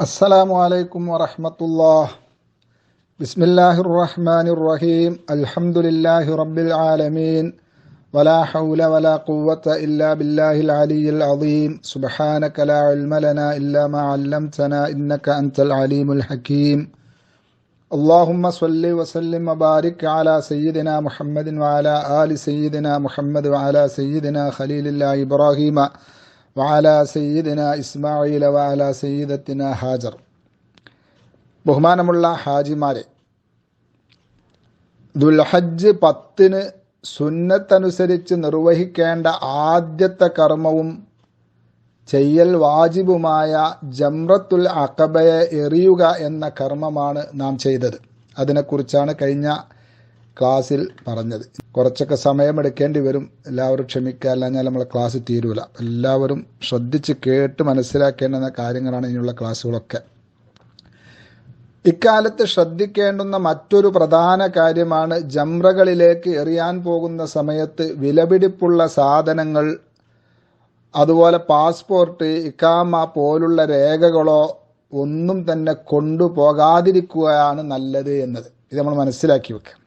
السلام عليكم ورحمة الله. بسم الله الرحمن الرحيم. الحمد لله رب العالمين. ولا حول ولا قوة إلا بالله العلي العظيم. سبحانك لا علم لنا إلا ما علمتنا إنك أنت العليم الحكيم. اللهم صل وسلم وبارك على سيدنا محمد وعلى آل سيدنا محمد وعلى سيدنا خليل الله إبراهيم. വാല സയ്യിദിന ഇസ്മായിൽ വാല സയ്യിദത്തിന ഹാജർ ബഹുമാനമുള്ള ഹാജിമാരെ ദുൽഹജ്ജ് പത്തിന് സുന്നത്തനുസരിച്ച് നിർവഹിക്കേണ്ട ആദ്യത്തെ കർമ്മവും ചെയ്യൽ വാജിബുമായ ജംറത്തുൽ അക്കബയെ എറിയുക എന്ന കർമ്മമാണ് നാം ചെയ്തത്. അതിനെക്കുറിച്ചാണ് കഴിഞ്ഞ ക്ലാസ്സിൽ പറഞ്ഞത്. കുറച്ചൊക്കെ സമയമെടുക്കേണ്ടി വരും. എല്ലാവരും ക്ഷമിക്കുക. അല്ലാഞ്ഞാൽ നമ്മളെ ക്ലാസ് തീരൂല. എല്ലാവരും ശ്രദ്ധിച്ച് കേട്ട് മനസ്സിലാക്കേണ്ടുന്ന കാര്യങ്ങളാണ് ഇനിയുള്ള ക്ലാസ്സുകളൊക്കെ. ഇക്കാലത്ത് ശ്രദ്ധിക്കേണ്ടുന്ന മറ്റൊരു പ്രധാന കാര്യമാണ് ജംറകളിലേക്ക് എറിയാൻ പോകുന്ന സമയത്ത് വിലപിടിപ്പുള്ള സാധനങ്ങൾ അതുപോലെ പാസ്പോർട്ട് ഇക്കാമ പോലുള്ള രേഖകളോ ഒന്നും തന്നെ കൊണ്ടുപോകാതിരിക്കുകയാണ് നല്ലത് എന്നത്. ഇത് നമ്മൾ മനസ്സിലാക്കി വെക്കുക.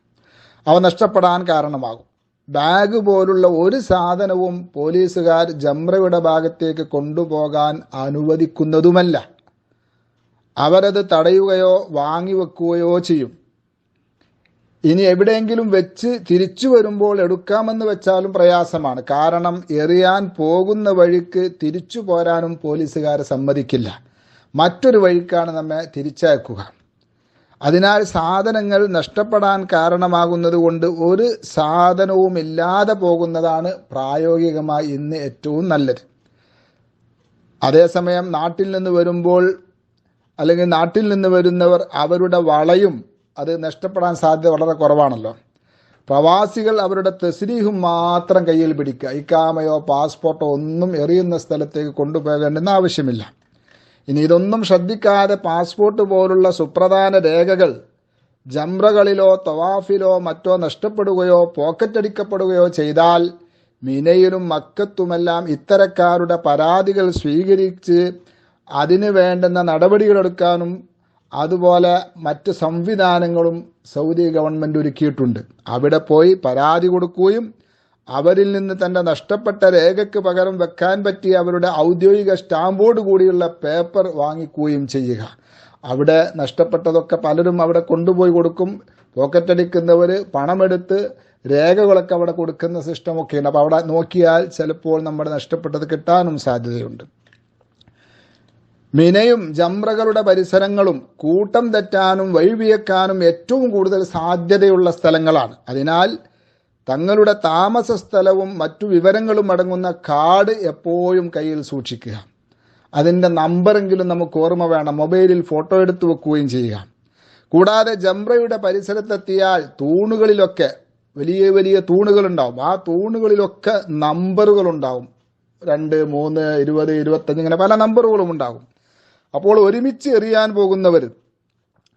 അവ നഷ്ടപ്പെടാൻ കാരണമാകും. ബാഗ് പോലുള്ള ഒരു സാധനവും പോലീസുകാർ ജംറയുടെ ഭാഗത്തേക്ക് കൊണ്ടുപോകാൻ അനുവദിക്കുന്നതുമല്ല. അവരത് തടയുകയോ വാങ്ങിവെക്കുകയോ ചെയ്യും. ഇനി എവിടെയെങ്കിലും വെച്ച് തിരിച്ചു വരുമ്പോൾ എടുക്കാമെന്ന് വെച്ചാലും പ്രയാസമാണ്. കാരണം എറിയാൻ പോകുന്ന വഴിക്ക് തിരിച്ചു പോരാനും പോലീസുകാർ സമ്മതിക്കില്ല. മറ്റൊരു വഴിക്കാണ് നമ്മെ തിരിച്ചയക്കുക. അതിനാൽ സാധനങ്ങൾ നഷ്ടപ്പെടാൻ കാരണമാകുന്നത് കൊണ്ട് ഒരു സാധനവും ഇല്ലാതെ പോകുന്നതാണ് പ്രായോഗികമായി ഇന്ന് ഏറ്റവും നല്ലത്. അതേസമയം നാട്ടിൽ നിന്ന് വരുമ്പോൾ അല്ലെങ്കിൽ നാട്ടിൽ നിന്ന് വരുന്നവർ അവരുടെ വളയും അത് നഷ്ടപ്പെടാൻ സാധ്യത വളരെ കുറവാണല്ലോ. പ്രവാസികൾ അവരുടെ തെസ്രീഹും മാത്രം കയ്യിൽ പിടിക്കുക. ഇക്കാമയോ പാസ്പോർട്ടോ ഒന്നും എറിയുന്ന സ്ഥലത്തേക്ക് കൊണ്ടുപോകേണ്ടെന്ന് ആവശ്യമില്ല. ഇനി ഇതൊന്നും ശ്രദ്ധിക്കാതെ പാസ്പോർട്ട് പോലുള്ള സുപ്രധാന രേഖകൾ ജംറകളിലോ തവാഫിലോ മറ്റോ നഷ്ടപ്പെടുകയോ പോക്കറ്റടിക്കപ്പെടുകയോ ചെയ്താൽ മിനയിലും മക്കത്തുമെല്ലാം ഇത്തരക്കാരുടെ പരാതികൾ സ്വീകരിച്ച് അതിനു വേണ്ടുന്ന നടപടികളെടുക്കാനും അതുപോലെ മറ്റ് സംവിധാനങ്ങളും സൗദി ഗവൺമെന്റ് ഒരുക്കിയിട്ടുണ്ട്. അവിടെ പോയി പരാതി കൊടുക്കുകയും അവരിൽ നിന്ന് തന്റെ നഷ്ടപ്പെട്ട രേഖയ്ക്ക് പകരം വെക്കാൻ പറ്റിയ അവരുടെ ഔദ്യോഗിക സ്റ്റാമ്പോട് കൂടിയുള്ള പേപ്പർ വാങ്ങിക്കുകയും ചെയ്യുക. അവിടെ നഷ്ടപ്പെട്ടതൊക്കെ പലരും അവിടെ കൊണ്ടുപോയി കൊടുക്കും. പോക്കറ്റടിക്കുന്നവർ പണമെടുത്ത് രേഖകളൊക്കെ അവിടെ കൊടുക്കുന്ന സിസ്റ്റമൊക്കെയുണ്ട്. അപ്പോൾ അവിടെ നോക്കിയാൽ ചിലപ്പോൾ നമ്മുടെ നഷ്ടപ്പെട്ടത് കിട്ടാനും സാധ്യതയുണ്ട്. മിനയും ജംറകളുടെ പരിസരങ്ങളും കൂട്ടം തെറ്റാനും വഴിവിയക്കാനും ഏറ്റവും കൂടുതൽ സാധ്യതയുള്ള സ്ഥലങ്ങളാണ്. അതിനാൽ തങ്ങളുടെ താമസ സ്ഥലവും മറ്റു വിവരങ്ങളും അടങ്ങുന്ന കാർഡ് എപ്പോഴും കയ്യിൽ സൂക്ഷിക്കുക. അതിന്റെ നമ്പറെങ്കിലും നമുക്ക് ഓർമ്മ വേണം. മൊബൈലിൽ ഫോട്ടോ എടുത്തു വെക്കുകയും ചെയ്യുക. കൂടാതെ ജംറയുടെ പരിസരത്തെത്തിയാൽ തൂണുകളിലൊക്കെ വലിയ വലിയ തൂണുകളുണ്ടാവും. ആ തൂണുകളിലൊക്കെ നമ്പറുകൾ ഉണ്ടാവും രണ്ട് മൂന്ന് ഇരുപത് ഇരുപത്തഞ്ച് ഇങ്ങനെ പല നമ്പറുകളും ഉണ്ടാകും. അപ്പോൾ ഒരുമിച്ച് എറിയാൻ പോകുന്നവർ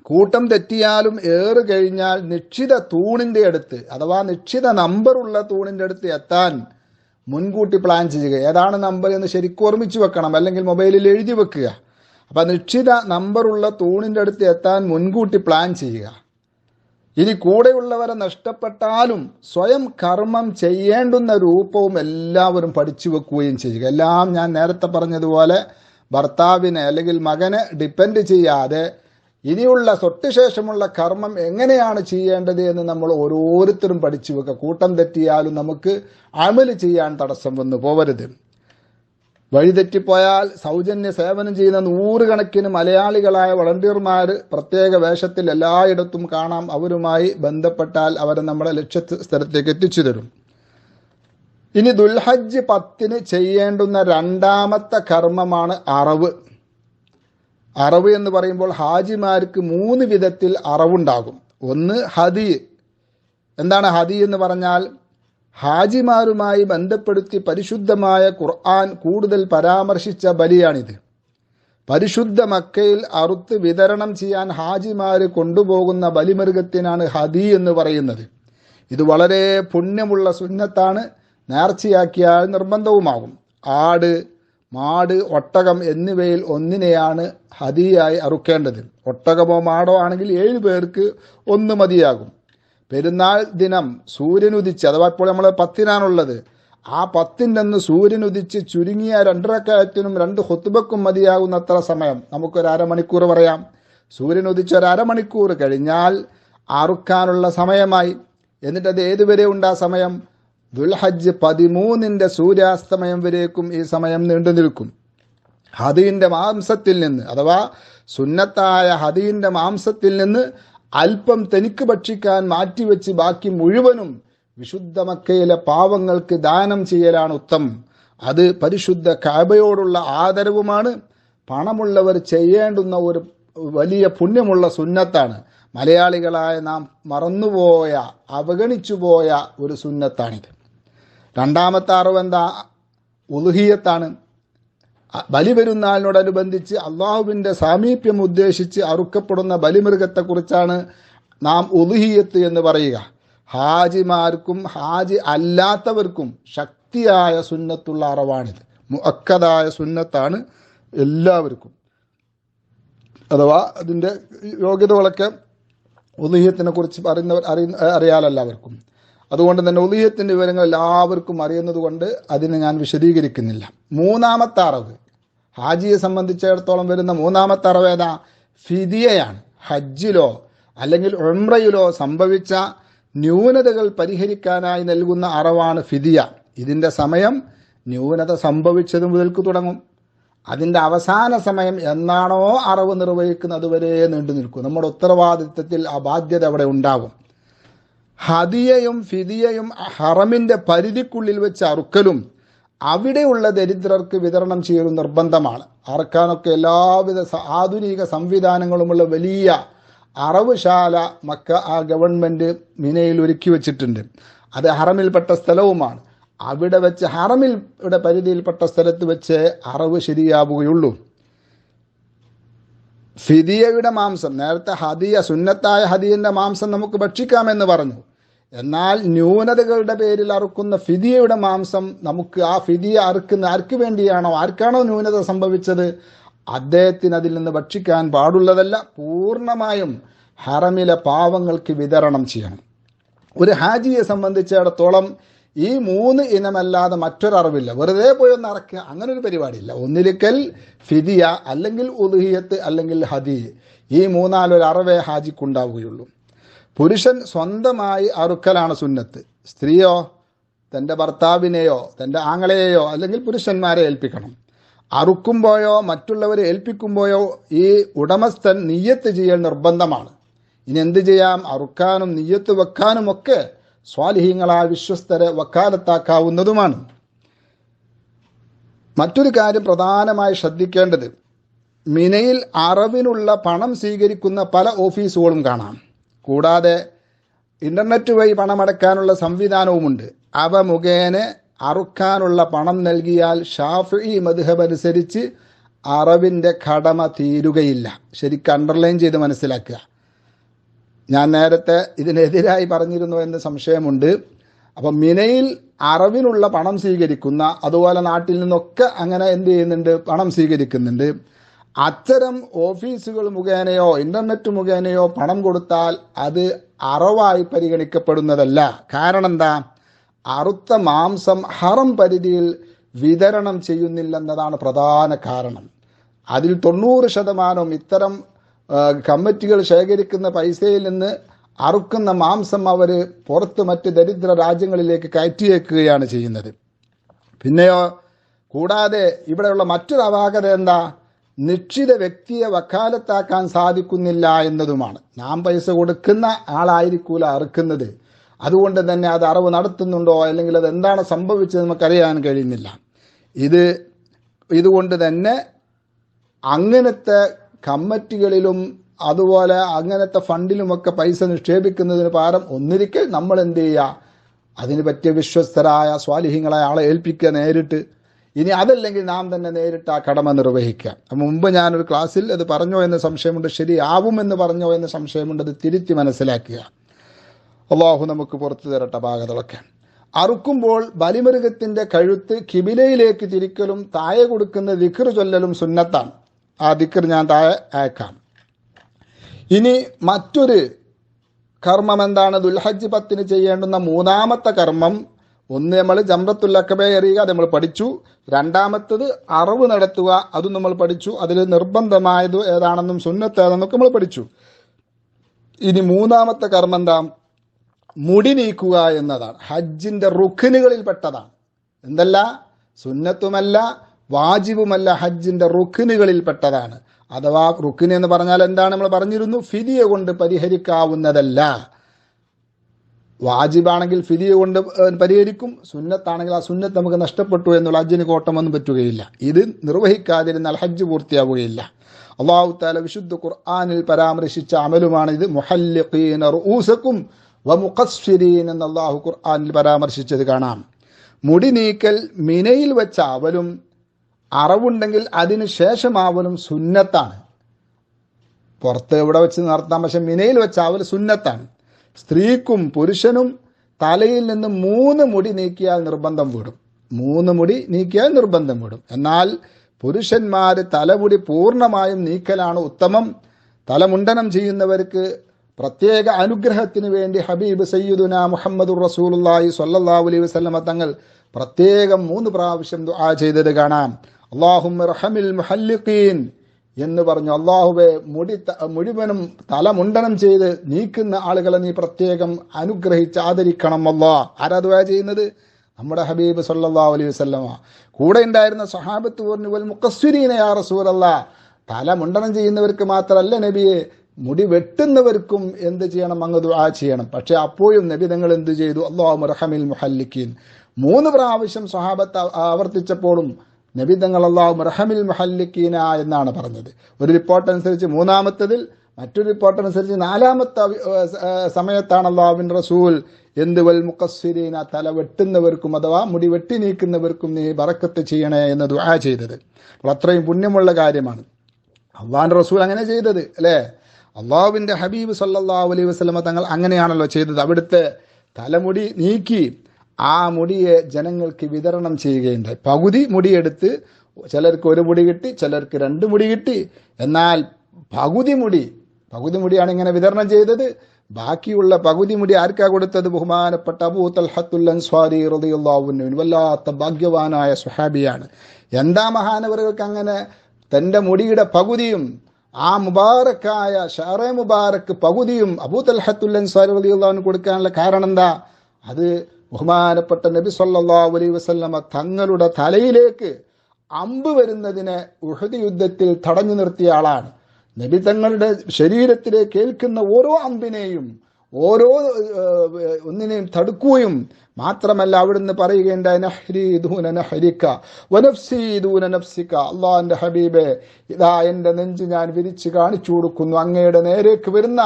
കൂട്ടം തെറ്റിയാലും ഏറ് കഴിഞ്ഞാൽ നിശ്ചിത തൂണിന്റെ അടുത്ത് അഥവാ നിശ്ചിത നമ്പറുള്ള തൂണിന്റെ അടുത്ത് എത്താൻ മുൻകൂട്ടി പ്ലാൻ ചെയ്യുക. ഏതാണ് നമ്പർ എന്ന് ശരിക്കും ഓർമ്മിച്ചു വെക്കണം അല്ലെങ്കിൽ മൊബൈലിൽ എഴുതി വെക്കുക. അപ്പൊ നിശ്ചിത നമ്പറുള്ള തൂണിന്റെ അടുത്ത് എത്താൻ മുൻകൂട്ടി പ്ലാൻ ചെയ്യുക. ഇനി കൂടെയുള്ളവരെ നഷ്ടപ്പെട്ടാലും സ്വയം കർമ്മം ചെയ്യേണ്ടുന്ന രൂപവും എല്ലാവരും പഠിച്ചു വെക്കുകയും ചെയ്യുക. എല്ലാം ഞാൻ നേരത്തെ പറഞ്ഞതുപോലെ ഭർത്താവിനെ അല്ലെങ്കിൽ മകനെ ഡിപ്പെൻഡ് ചെയ്യാതെ ഇനിയുള്ള തൊട്ടുശേഷമുള്ള കർമ്മം എങ്ങനെയാണ് ചെയ്യേണ്ടത് എന്ന് നമ്മൾ ഓരോരുത്തരും പഠിച്ചു വെക്കുക കൂട്ടം തെറ്റിയാലും നമുക്ക് അമൽ ചെയ്യാൻ തടസ്സം വന്നു പോവരുത്. വഴിതെറ്റിപ്പോയാൽ സൗജന്യ സേവനം ചെയ്യുന്ന നൂറുകണക്കിന് മലയാളികളായ വളണ്ടിയർമാർ പ്രത്യേക വേഷത്തിൽ എല്ലായിടത്തും കാണാം. അവരുമായി ബന്ധപ്പെട്ടാൽ അവരെ നമ്മുടെ ലക്ഷ്യ സ്ഥലത്തേക്ക് എത്തിച്ചു തരും. ഇനി ദുൽഹജ്ജ് പത്തിന് ചെയ്യേണ്ടുന്ന രണ്ടാമത്തെ കർമ്മമാണ് അറവ്. അറവ് എന്ന് പറയുമ്പോൾ ഹാജിമാർക്ക് മൂന്ന് വിധത്തിൽ അറവുണ്ടാകും. ഒന്ന് ഹദി. എന്താണ് ഹദി എന്ന് പറഞ്ഞാൽ? ഹാജിമാരുമായി ബന്ധപ്പെടുത്തി പരിശുദ്ധമായ ഖുർആൻ കൂടുതൽ പരാമർശിച്ച ബലിയാണിത്. പരിശുദ്ധ മക്കയിൽ അറുത്ത് വിതരണം ചെയ്യാൻ ഹാജിമാര് കൊണ്ടുപോകുന്ന ബലിമൃഗത്തിനാണ് ഹദി എന്ന് പറയുന്നത്. ഇത് വളരെ പുണ്യമുള്ള സുന്നത്താണ്. നേർച്ചയാക്കിയാൽ നിർബന്ധവുമാകും. ആട് മാട് ഒട്ടകം എന്നിവയിൽ ഒന്നിനെയാണ് ഹതിയായി അറുക്കേണ്ടത്. ഒട്ടകമോ മാടോ ആണെങ്കിൽ ഏഴ് പേർക്ക് ഒന്ന് മതിയാകും. പെരുന്നാൾ ദിനം സൂര്യനുദിച്ച് അഥവാ ഇപ്പോൾ നമ്മൾ പത്തിനാണുള്ളത് ആ പത്തിന്റെ അന്ന് സൂര്യനുദിച്ച് ചുരുങ്ങിയ രണ്ടരക്കായത്തിനും രണ്ട് ഹൊത്തുബക്കും മതിയാകുന്നത്ര സമയം. നമുക്കൊരു അരമണിക്കൂർ പറയാം. സൂര്യനുദിച്ച് ഒരു അരമണിക്കൂർ കഴിഞ്ഞാൽ അറുക്കാനുള്ള സമയമായി. എന്നിട്ടത് ഏതുവരെ ഉണ്ട് ആ സമയം? ദുൽഹജ്ജ് പതിമൂന്നിന്റെ സൂര്യാസ്തമയം വരേക്കും ഈ സമയം നീണ്ടു നിൽക്കും. ഹദീന്റെ മാംസത്തിൽ നിന്ന് അഥവാ സുന്നത്തായ ഹദീന്റെ മാംസത്തിൽ നിന്ന് അല്പം തനിക്ക് ഭക്ഷിക്കാൻ മാറ്റിവെച്ച് ബാക്കി മുഴുവനും വിശുദ്ധ മക്കയിലെ പാവങ്ങൾക്ക് ദാനം ചെയ്യലാണ് ഉത്തമം അത് പരിശുദ്ധ കാബയോടുള്ള ആദരവുമാണ്. പണമുള്ളവർ ചെയ്യേണ്ടുന്ന ഒരു വലിയ പുണ്യമുള്ള സുന്നത്താണ്. മലയാളികളായ നാം മറന്നുപോയ അവഗണിച്ചുപോയ ഒരു സുന്നത്താണിത്. രണ്ടാമത്തെ അറിവ് എന്താ ഉലുഹിയത്താണ് ബലി പെരുന്നാളിനോടനുബന്ധിച്ച് അള്ളാഹുവിന്റെ സാമീപ്യം ഉദ്ദേശിച്ച് അറുക്കപ്പെടുന്ന ബലിമൃഗത്തെക്കുറിച്ചാണ് നാം ഉലുഹിയത്ത് എന്ന് പറയുക. ഹാജിമാർക്കും ഹാജി അല്ലാത്തവർക്കും ശക്തിയായ സുന്നത്തുള്ള അറിവാണിത്. മുഅക്കദായ സുന്നത്താണ് എല്ലാവർക്കും. അഥവാ അതിന്റെ യോഗ്യതകളൊക്കെ ഉദുഹ്യത്തിനെ കുറിച്ച് പറയുന്നവർ അറിയ അറിയാലോ എല്ലാവർക്കും അതുകൊണ്ട് തന്നെ ഒലിയത്തിന്റെ വിവരങ്ങൾ എല്ലാവർക്കും അറിയുന്നത് കൊണ്ട് അതിനെ ഞാൻ വിശദീകരിക്കുന്നില്ല. മൂന്നാമത്തെ അറിവ്. ഹാജിയെ സംബന്ധിച്ചിടത്തോളം വരുന്ന മൂന്നാമത്തെ അറിവ് ഏതാ? ഫിദിയയാണ്. ഹജ്ജിലോ അല്ലെങ്കിൽ ഉംറയിലോ സംഭവിച്ച ന്യൂനതകൾ പരിഹരിക്കാനായി നൽകുന്ന അറിവാണ് ഫിദിയ. ഇതിന്റെ സമയം ന്യൂനത സംഭവിച്ചത് മുതൽക്ക് തുടങ്ങും. അതിന്റെ അവസാന സമയം എന്നാണോ അറിവ് നിർവഹിക്കുന്നത് വരെ നീണ്ടു നിൽക്കും നമ്മുടെ ഉത്തരവാദിത്വത്തിൽ ആ ബാധ്യത അവിടെ ഉണ്ടാവും. ഹദിയയും ഫിദിയയും ഹറമിന്റെ പരിധിക്കുള്ളിൽ വെച്ച് അറുക്കലും അവിടെയുള്ള ദരിദ്രർക്ക് വിതരണം ചെയ്യലും നിർബന്ധമാണ്. അറക്കാനൊക്കെ എല്ലാവിധ ആധുനിക സംവിധാനങ്ങളുമുള്ള വലിയ അറവുശാല മക്ക ആ ഗവൺമെന്റ് മിനയിൽ ഒരുക്കി വെച്ചിട്ടുണ്ട്. അത് ഹറമിൽപ്പെട്ട സ്ഥലവുമാണ്. അവിടെ വെച്ച് ഹറമിൽ ഇവിടെ പരിധിയിൽപ്പെട്ട സ്ഥലത്ത് വെച്ച് അറവ് ശരിയാവുകയുള്ളൂ. ഫിദിയയുടെ മാംസം നേരത്തെ ഹദിയ സുന്നത്തായ ഹദിയന്റെ മാംസം നമുക്ക് ഭക്ഷിക്കാമെന്ന് പറഞ്ഞു. എന്നാൽ ന്യൂനതകളുടെ പേരിൽ അറുക്കുന്ന ഫിദിയയുടെ മാംസം നമുക്ക് ആ ഫിദിയ അറുക്കുന്ന ആർക്ക് വേണ്ടിയാണോ ആർക്കാണോ ന്യൂനത സംഭവിച്ചത്? അദ്ദേഹത്തിന് അതിൽ നിന്ന് ഭക്ഷിക്കാൻ പാടുള്ളതല്ല പൂർണമായും ഹറമിലെ പാവങ്ങൾക്ക് വിതരണം ചെയ്യണം. ഒരു ഹാജിയെ സംബന്ധിച്ചിടത്തോളം ഈ മൂന്ന് ഇനമല്ലാതെ മറ്റൊരറിവില്ല. വെറുതെ പോയി ഒന്ന് അറക്കുക. അങ്ങനെ ഒരു പരിപാടിയില്ല. ഒന്നിലിക്കൽ ഫിദിയ അല്ലെങ്കിൽ ഉദുഹിയത്ത് അല്ലെങ്കിൽ ഹദി. ഈ മൂന്നാലൊരു അറിവേ ഹാജിക്കുണ്ടാവുകയുള്ളൂ. പുരുഷൻ സ്വന്തമായി അറുക്കലാണ് സുന്നത്ത്. സ്ത്രീയോ തന്റെ ഭർത്താവിനെയോ തന്റെ ആങ്ങളെയോ അല്ലെങ്കിൽ പുരുഷന്മാരെ ഏൽപ്പിക്കണം. അറുക്കുമ്പോഴോ മറ്റുള്ളവരെ ഏൽപ്പിക്കുമ്പോഴോ ഈ ഉടമസ്ഥൻ നിയ്യത്ത് ചെയ്യൽ നിർബന്ധമാണ്. ഇനി എന്ത് ചെയ്യാം? അറുക്കാനും നിയ്യത്ത് വെക്കാനും ഒക്കെ സ്വാലിഹീങ്ങളായ വിശ്വസ്തരെ വക്കാലത്താക്കാവുന്നതുമാണ്. മറ്റൊരു കാര്യം പ്രധാനമായി ശ്രദ്ധിക്കേണ്ടത് മിനയിൽ അറവിനുള്ള പണം സ്വീകരിക്കുന്ന പല ഓഫീസുകളും കാണാം. കൂടാതെ ഇന്റർനെറ്റ് വഴി പണമടക്കാനുള്ള സംവിധാനവുമുണ്ട്. അവ മുഖേന അറുക്കാനുള്ള പണം നൽകിയാൽ ഷാഫി മധുഹബ് അനുസരിച്ച് അറവിന്റെ കടമ തീരുകയില്ല. ശരിക്കും അണ്ടർലൈൻ ചെയ്ത് മനസ്സിലാക്കുക. ഞാൻ നേരത്തെ ഇതിനെതിരായി പറഞ്ഞിരുന്നു എന്ന് സംശയമുണ്ട്. അപ്പം മിനയിൽ അറിവിനുള്ള പണം സ്വീകരിക്കുന്ന അതുപോലെ നാട്ടിൽ നിന്നൊക്കെ അങ്ങനെ എന്ത് ചെയ്യുന്നുണ്ട്? പണം സ്വീകരിക്കുന്നുണ്ട്. അത്തരം ഓഫീസുകൾ മുഖേനയോ ഇന്റർനെറ്റ് മുഖേനയോ പണം കൊടുത്താൽ അത് അറവായി പരിഗണിക്കപ്പെടുന്നതല്ല. കാരണം എന്താ? അറുത്ത മാംസം ഹറം പരിധിയിൽ വിതരണം ചെയ്യുന്നില്ലെന്നതാണ് പ്രധാന കാരണം. അതിൽ തൊണ്ണൂറ് ശതമാനവും ഇത്തരം കമ്മിറ്റികൾ ശേഖരിക്കുന്ന പൈസയിൽ നിന്ന് അറുക്കുന്ന മാംസം അവർ പുറത്ത് മറ്റ് ദരിദ്ര രാജ്യങ്ങളിലേക്ക് കയറ്റിയേക്കുകയാണ് ചെയ്യുന്നത്. പിന്നെയോ കൂടാതെ ഇവിടെയുള്ള മറ്റൊരു അപാകത എന്താ? നിക്ഷിത വ്യക്തിയെ വക്കാലത്താക്കാൻ സാധിക്കുന്നില്ല എന്നതുമാണ്. നാം പൈസ കൊടുക്കുന്ന ആളായിരിക്കൂല അറുക്കുന്നത്. അതുകൊണ്ട് തന്നെ അത് അറിവ് നടത്തുന്നുണ്ടോ? അല്ലെങ്കിൽ അത് എന്താണ് സംഭവിച്ചത് നമുക്കറിയാൻ കഴിയുന്നില്ല. ഇത് ഇതുകൊണ്ട് തന്നെ അങ്ങനത്തെ കമ്മിറ്റികളിലും അതുപോലെ അങ്ങനത്തെ ഫണ്ടിലുമൊക്കെ പൈസ നിക്ഷേപിക്കുന്നതിന് പകരം ഒന്നിരിക്കൽ നമ്മൾ എന്ത് ചെയ്യുക അതിന് പറ്റിയ വിശ്വസ്തരായ സ്വാലിഹ്യങ്ങളായ ആളെ ഏൽപ്പിക്കുക നേരിട്ട്. ഇനി അതല്ലെങ്കിൽ നാം തന്നെ നേരിട്ട് ആ കടമ നിർവഹിക്കുക. അപ്പം മുമ്പ് ഞാനൊരു ക്ലാസ്സിൽ അത് പറഞ്ഞോ എന്ന് സംശയമുണ്ട് ശരിയാവുമെന്ന് പറഞ്ഞോ എന്ന് സംശയമുണ്ട് അത് തിരുത്തി മനസ്സിലാക്കുക. അള്ളാഹു നമുക്ക് പുറത്തു തരട്ടെ ഭാഗതളൊക്കെ അറുക്കുമ്പോൾ ബലിമൃഗത്തിന്റെ കഴുത്ത് കിബിലയിലേക്ക് തിരിക്കലും താഴെ കൊടുക്കുന്ന വിഖർ ചൊല്ലലും സുന്നത്താണ്. ആ ദിക്കർ ഞാൻ താഴെ അയക്കാം. ഇനി മറ്റൊരു കർമ്മം എന്താണ്? ദുൽഹജ് പത്തിന് ചെയ്യേണ്ടുന്ന മൂന്നാമത്തെ കർമ്മം ഒന്ന് നമ്മൾ ജംറത്തുൽ എറിയുക അത് നമ്മൾ പഠിച്ചു. രണ്ടാമത്തത് അറിവ് നടത്തുക അതും നമ്മൾ പഠിച്ചു. അതിൽ നിർബന്ധമായത് ഏതാണെന്നും സുന്നത്ത് ഏതാണെന്നൊക്കെ നമ്മൾ പഠിച്ചു. ഇനി മൂന്നാമത്തെ കർമ്മം എന്താ? മുടി നീക്കുക എന്നതാണ്. ഹജ്ജിന്റെ റുഖിനുകളിൽ പെട്ടതാണ് എന്തല്ല? സുന്നത്തുമല്ല. വാജിബുമല്ല ഹജ്ജിന്റെ റുഖിനുകളിൽ പെട്ടതാണ് അഥവാ റുക്കിന് എന്ന് പറഞ്ഞാൽ എന്താണ് നമ്മൾ പറഞ്ഞിരുന്നു? ഫിദിയ കൊണ്ട് പരിഹരിക്കാവുന്നതല്ല. വാജിബാണെങ്കിൽ ഫിദിയ കൊണ്ട് പരിഹരിക്കും. സുന്നത്താണെങ്കിൽ ആ സുന്നത്ത് നമുക്ക് നഷ്ടപ്പെട്ടു എന്നുള്ള ഹജ്ജിന് കോട്ടമൊന്നും പറ്റുകയില്ല. ഇത് നിർവഹിക്കാതിരുന്നാൽ ഹജ്ജ് പൂർത്തിയാവുകയില്ല. അള്ളാഹു താല വിശുദ്ധ ഖുർആാനിൽ പരാമർശിച്ച അമലുമാണ് ഇത്. മുഹല്ലിഖീന റൂസക്കും വമുഖസ്ഫിരീൻ എന്ന് അള്ളാഹു ഖുർആാനിൽ പരാമർശിച്ചത് കാണാം. മുടി നീക്കൽ മിനയിൽ വെച്ച അവലും അറവുണ്ടെങ്കിൽ അതിന് ശേഷമാവലും സുന്നത്താണ്. പുറത്ത് എവിടെ വെച്ച് നടത്താം? പക്ഷെ മിനയിൽ വെച്ചാവൽ സുന്നത്താണ്. സ്ത്രീക്കും പുരുഷനും തലയിൽ നിന്ന് മൂന്ന് മുടി നീക്കിയാൽ നിർബന്ധം വിടും. മൂന്ന് മുടി നീക്കിയാൽ നിർബന്ധം വിടും. എന്നാൽ പുരുഷന്മാർ തലമുടി പൂർണമായും നീക്കലാണ് ഉത്തമം. തലമുണ്ടനം ചെയ്യുന്നവർക്ക് പ്രത്യേക അനുഗ്രഹത്തിന് വേണ്ടി ഹബീബ് സയ്യിദുന മുഹമ്മദ് റസൂലുള്ളാഹി സല്ലാ അലൈഹി വസ്ലമ തങ്ങൾ പ്രത്യേകം മൂന്ന് പ്രാവശ്യം ദുആ ചെയ്തത് കാണാം. റഹമിൽ മുഹല്ലിഖീൻ എന്ന് പറഞ്ഞു. അള്ളാഹുവെ മുടി മുഴുവനും തലമുണ്ടനം ചെയ്ത് നീക്കുന്ന ആളുകളെ നീ പ്രത്യേകം അനുഗ്രഹിച്ച് ആദരിക്കണം അല്ലാ. ആരാ ദുവാ ചെയ്യുന്നത്? നമ്മുടെ ഹബീബ് സല്ലാ അലൈഹി വസ്ലമ കൂടെ ഉണ്ടായിരുന്ന സഹാബത്ത് പറഞ്ഞു വൽ മുക്കസ്വരീനയാ റസൂലല്ലാ. തലമുണ്ടനം ചെയ്യുന്നവർക്ക് മാത്രമല്ല നബിയെ മുടി വെട്ടുന്നവർക്കും എന്ത് ചെയ്യണം? അങ്ങ് ദുആ ചെയ്യണം. പക്ഷെ അപ്പോഴും നബി നിങ്ങൾ എന്ത് ചെയ്തു? അള്ളാഹു റഹമിൽ മുഹല്ലിക്കീൻ മൂന്ന് പ്രാവശ്യം സ്വഹാബത്ത് ആവർത്തിച്ചപ്പോഴും നബി തങ്ങൾ അള്ളാഹു റഹമിൽ മഹല്ലിക്കീന എന്നാണ് പറഞ്ഞത്. ഒരു റിപ്പോർട്ട് അനുസരിച്ച് മൂന്നാമത്തതിൽ മറ്റൊരു റിപ്പോർട്ട് അനുസരിച്ച് നാലാമത്തെ സമയത്താണ് അള്ളാഹുവിൻ റസൂൽ എന്ത് വൽ മുഖസ്സിരീന തല വെട്ടുന്നവർക്കും അഥവാ മുടി വെട്ടി നീക്കുന്നവർക്കും നീ ബറക്കത്ത് ചെയ്യണേ എന്ന് ദുആ ചെയ്തത്. അപ്പോൾ അത്രയും പുണ്യമുള്ള കാര്യമാണ്. അള്ളാഹിന്റെ റസൂൽ അങ്ങനെ ചെയ്തത് അല്ലേ? അള്ളാഹുവിന്റെ ഹബീബ് സല്ലാ അലൈഹി വസ്ലമ തങ്ങൾ അങ്ങനെയാണല്ലോ ചെയ്തത്. അവിടുത്തെ തലമുടി നീക്കി ആ മുടിയെ ജനങ്ങൾക്ക് വിതരണം ചെയ്യുകയുണ്ടായി. പകുതി മുടിയെടുത്ത് ചിലർക്ക് ഒരു മുടി കിട്ടി ചിലർക്ക് രണ്ട് മുടി കിട്ടി. എന്നാൽ പകുതി മുടി പകുതി മുടിയാണ് ഇങ്ങനെ വിതരണം ചെയ്തത്. ബാക്കിയുള്ള പകുതി മുടി ആർക്കാ കൊടുത്തത്? ബഹുമാനപ്പെട്ട അബൂ തൽഹത്തുൽ അൻസ്വാരി റളിയല്ലാഹുവിന് വല്ലാത്ത ഭാഗ്യവാനായ സുഹാബിയാണ് എന്താ മഹാനവറുകൾക്ക് അങ്ങനെ? തന്റെ മുടിയുടെ പകുതിയും ആ മുബാറക്കായ ഷാറെ മുബാറക്ക് പകുതിയും അബൂ തൽഹത്തുൽ അൻസ്വാരി റളിയല്ലാഹുവിന് കൊടുക്കാനുള്ള കാരണം എന്താ? അത് ബഹുമാനപ്പെട്ട നബി സല്ലാ അലൈ വസല്ലമ തങ്ങളുടെ തലയിലേക്ക് അമ്പ് വരുന്നതിനെ ഉഹദ് യുദ്ധത്തിൽ തടഞ്ഞു നിർത്തിയ ആളാണ്. നബി തങ്ങളുടെ ശരീരത്തിലേക്ക് കേൾക്കുന്ന ഓരോ അമ്പിനെയും ഓരോ ഒന്നിനെയും തടുക്കുകയും മാത്രമല്ല അവിടുന്ന് ദൂന നഫ്സിക്ക ഹബീബെ ഇതാ എന്റെ നെഞ്ച് ഞാൻ വിരിച്ചു കാണിച്ചു കൊടുക്കുന്നു അങ്ങയുടെ നേരേക്ക് വരുന്ന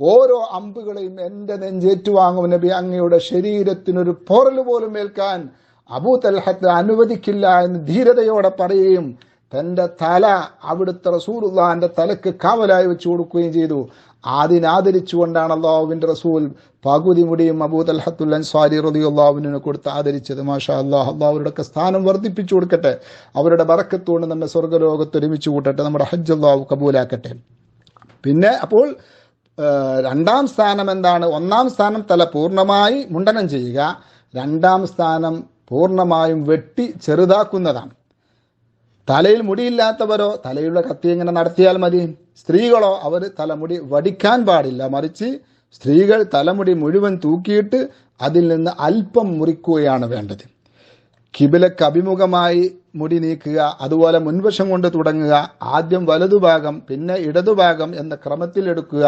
ഓരോ അമ്പുകളെയും എന്റെ നെഞ്ചേറ്റുവാങ്ങും നബി. അങ്ങയുടെ ശരീരത്തിനൊരു പോറൽ പോലും ഏൽക്കാൻ അബൂ തൽഹത്ത് അനുവദിക്കില്ല എന്ന് ധീരതയോടെ പറയുകയും തന്റെ തല അവിടുത്തെ റസൂലുള്ളാന്റെ തലക്ക് കാവലായി വെച്ചു കൊടുക്കുകയും ചെയ്തു. അതിനാദരിച്ചുകൊണ്ടാണ് അള്ളാഹുവിന്റെ റസൂൽ പകുതി മുടിയും അബൂ തൽഹത്തുൽ അൻസാരി അള്ളാഹുവിനെ കൊടുത്ത് ആദരിച്ചത്. മാഷാ അള്ളാഹ് അള്ളാഹ് അവരുടെയൊക്കെ സ്ഥാനം വർദ്ധിപ്പിച്ചു കൊടുക്കട്ടെ. അവരുടെ വറക്കത്തുകൊണ്ട് നമ്മെ സ്വർഗലോകത്ത് ഒരുമിച്ച് കൂട്ടട്ടെ. നമ്മുടെ ഹജ്ജ് അള്ളാഹു കബൂലാക്കട്ടെ. പിന്നെ അപ്പോൾ രണ്ടാം സ്ഥാനം എന്താണ്? ഒന്നാം സ്ഥാനം തല പൂർണമായി മുണ്ടനം ചെയ്യുക രണ്ടാം സ്ഥാനം പൂർണമായും വെട്ടി ചെറുതാക്കുന്നതാണ്. തലയിൽ മുടിയില്ലാത്തവരോ തലയുള്ള കത്തി എങ്ങനെ നടത്തിയാൽ മതി? സ്ത്രീകളോ അവർ തലമുടി വടിക്കാൻ പാടില്ല. മറിച്ച് സ്ത്രീകൾ തലമുടി മുഴുവൻ തൂക്കിയിട്ട് അതിൽ നിന്ന് അല്പം മുറിക്കുകയാണ് വേണ്ടത്. കിബിലക്ക് അഭിമുഖമായി മുടി നീക്കുക അതുപോലെ മുൻവശം കൊണ്ട് തുടങ്ങുക ആദ്യം വലതുഭാഗം പിന്നെ ഇടതുഭാഗം എന്ന ക്രമത്തിൽ എടുക്കുക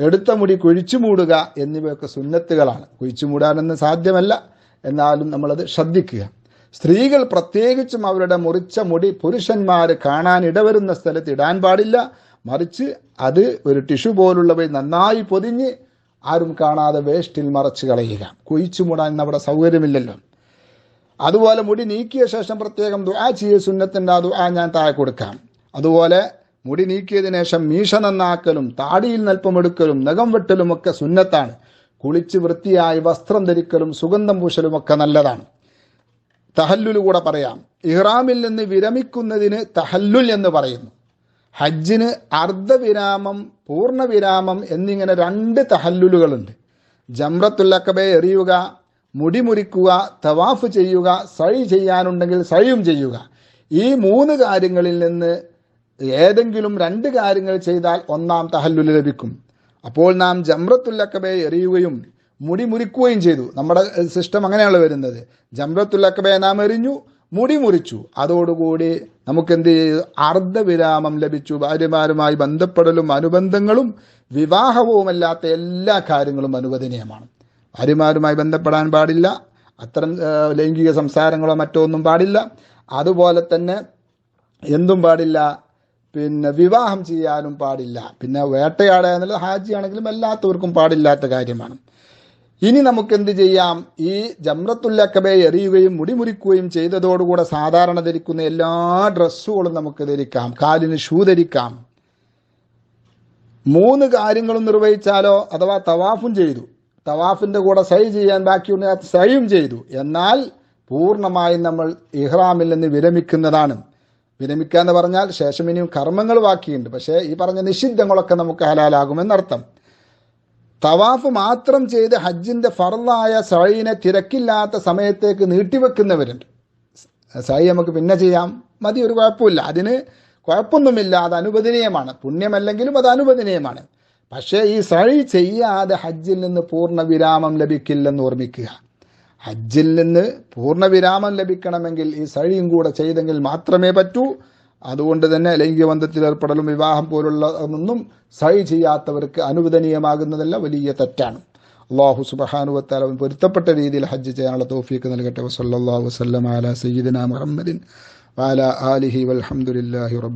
എടുത്ത മുടി കുഴിച്ചു മൂടുക എന്നിവയൊക്കെ സുന്നത്തുകളാണ്. കുഴിച്ചു മൂടാനൊന്നും സാധ്യമല്ല. എന്നാലും നമ്മളത് ശ്രദ്ധിക്കുക. സ്ത്രീകൾ പ്രത്യേകിച്ചും അവരുടെ മുറിച്ച മുടി പുരുഷന്മാർ കാണാൻ ഇടവരുന്ന സ്ഥലത്ത് ഇടാൻ പാടില്ല. മറിച്ച് അത് ഒരു ടിഷ്യൂ പോലുള്ളവയിൽ നന്നായി പൊതിഞ്ഞ് ആരും കാണാതെ വേസ്റ്റിൽ മറച്ചു കളയുക. കുഴിച്ചു മൂടാൻ അവിടെ സൗകര്യമില്ലല്ലോ. അതുപോലെ മുടി നീക്കിയ ശേഷം പ്രത്യേകം ദുആ ചെയ്യ. സുന്നത്തിന്റെ ആ ദുആ ഞാൻ താഴെ കൊടുക്കാം. അതുപോലെ മുടി നീക്കിയതിനു ശേഷം മീശ നന്നാക്കലും താടിയിൽ നൽപ്പമെടുക്കലും നഖം വെട്ടലും ഒക്കെ സുന്നത്താണ്. കുളിച്ച് വൃത്തിയായി വസ്ത്രം ധരിക്കലും സുഗന്ധം പൂശലും ഒക്കെ നല്ലതാണ്. തഹല്ലുൽ കൂടെ പറയാം. ഇഹ്റാമിൽ നിന്ന് വിരമിക്കുന്നതിന് തഹല്ലുൽ എന്ന് പറയുന്നു. ഹജ്ജിന് അർദ്ധവിരാമം പൂർണവിരാമം എന്നിങ്ങനെ രണ്ട് തഹല്ലുലുകളുണ്ട്. ജംറത്തുല്ലക്കബെ എറിയുക മുടി മുറിക്കുക തവാഫ് ചെയ്യുക സഴി ചെയ്യാനുണ്ടെങ്കിൽ സഴിയും ചെയ്യുക. ഈ മൂന്ന് കാര്യങ്ങളിൽ നിന്ന് ഏതെങ്കിലും രണ്ട് കാര്യങ്ങൾ ചെയ്താൽ ഒന്നാം തഹല്ലുൽ ലഭിക്കും. അപ്പോൾ നാം ജംറത്തുല്ലക്കബെ എറിയുകയും മുടി മുറിക്കുകയും ചെയ്തു. നമ്മുടെ സിസ്റ്റം അങ്ങനെയാണ് വരുന്നത്. ജംറത്തുല്ലക്കബെ നാം എറിഞ്ഞു മുടി മുറിച്ചു. അതോടുകൂടി ചെയ്തു? അർദ്ധവിരാമം ലഭിച്ചു. ഭാര്യമാരുമായി ബന്ധപ്പെടലും അനുബന്ധങ്ങളും വിവാഹവുമല്ലാത്ത എല്ലാ കാര്യങ്ങളും അനുവദനീയമാണ്. ഭാര്യമാരുമായി ബന്ധപ്പെടാൻ പാടില്ല. അത്തരം ലൈംഗിക സംസാരങ്ങളോ മറ്റോ ഒന്നും പാടില്ല. അതുപോലെ തന്നെ എന്തും പാടില്ല. പിന്നെ വിവാഹം ചെയ്യാനും പാടില്ല. പിന്നെ വേട്ടയാടുക എന്നുള്ളത് ഹാജി ആണെങ്കിലും എല്ലാത്തവർക്കും പാടില്ലാത്ത കാര്യമാണ്. ഇനി നമുക്ക് എന്ത് ചെയ്യാം? ഈ ജമ്രത്തുല്ലക്കബെ എറിയുകയും മുടിമുറിക്കുകയും ചെയ്തതോടുകൂടെ സാധാരണ ധരിക്കുന്ന എല്ലാ ഡ്രസ്സുകളും നമുക്ക് ധരിക്കാം. കാലിന് ഷൂ ധരിക്കാം. മൂന്ന് കാര്യങ്ങളും നിർവഹിച്ചാലോ അഥവാ തവാഫും ചെയ്തു. തവാഫിന്റെ കൂടെ സൈ ചെയ്യാൻ ബാക്കിയുണ്ട് സൈയും ചെയ്തു. എന്നാൽ പൂർണമായും നമ്മൾ ഇഹ്റാമിൽ നിന്ന് വിരമിക്കുന്നതാണ്. വിരമിക്കുക എന്ന് പറഞ്ഞാൽ ശേഷം ഇനിയും കർമ്മങ്ങൾ ബാക്കിയുണ്ട്. പക്ഷേ ഈ പറഞ്ഞ നിഷിദ്ധങ്ങളൊക്കെ നമുക്ക് ഹലാലാകുമെന്നർത്ഥം തവാഫ് മാത്രം ചെയ്ത് ഹജ്ജിന്റെ ഫർലായ സഴയിനെ തിരക്കില്ലാത്ത സമയത്തേക്ക് നീട്ടിവെക്കുന്നവരുണ്ട്. സഴി നമുക്ക് പിന്നെ ചെയ്യാം. മതി ഒരു കുഴപ്പമില്ല. അതിന് കുഴപ്പമൊന്നുമില്ല അത് അനുവദനീയമാണ്. പുണ്യമല്ലെങ്കിലും അത് അനുവദനീയമാണ്. പക്ഷേ ഈ സഴി ചെയ്യാതെ ഹജ്ജിൽ നിന്ന് പൂർണ വിരാമം ലഭിക്കില്ലെന്ന് ഓർമ്മിക്കുക. ഹജ്ജിൽ നിന്ന് പൂർണ വിരാമം ലഭിക്കണമെങ്കിൽ ഈ സഴിയും കൂടെ ചെയ്തെങ്കിൽ മാത്രമേ പറ്റൂ. അതുകൊണ്ട് തന്നെ ലൈംഗിക ബന്ധത്തിൽ ഏർപ്പെടലും വിവാഹം പോലുള്ള നിന്നും സഴി ചെയ്യാത്തവർക്ക് അനുവദനീയമാകുന്നതല്ല വലിയ തെറ്റാണ്. അള്ളാഹു സുബഹാനുവത്താൽ അവൻ പൊരുത്തപ്പെട്ട രീതിയിൽ ഹജ്ജ് ചെയ്യാനുള്ള തോഫീക്ക് നൽകട്ടെ. വസ്ലാ വസ്ലം അല സയ്യിദിന മുഹമ്മദിൻ വാല ആലിഹി വൽഹമുല്ലാഹി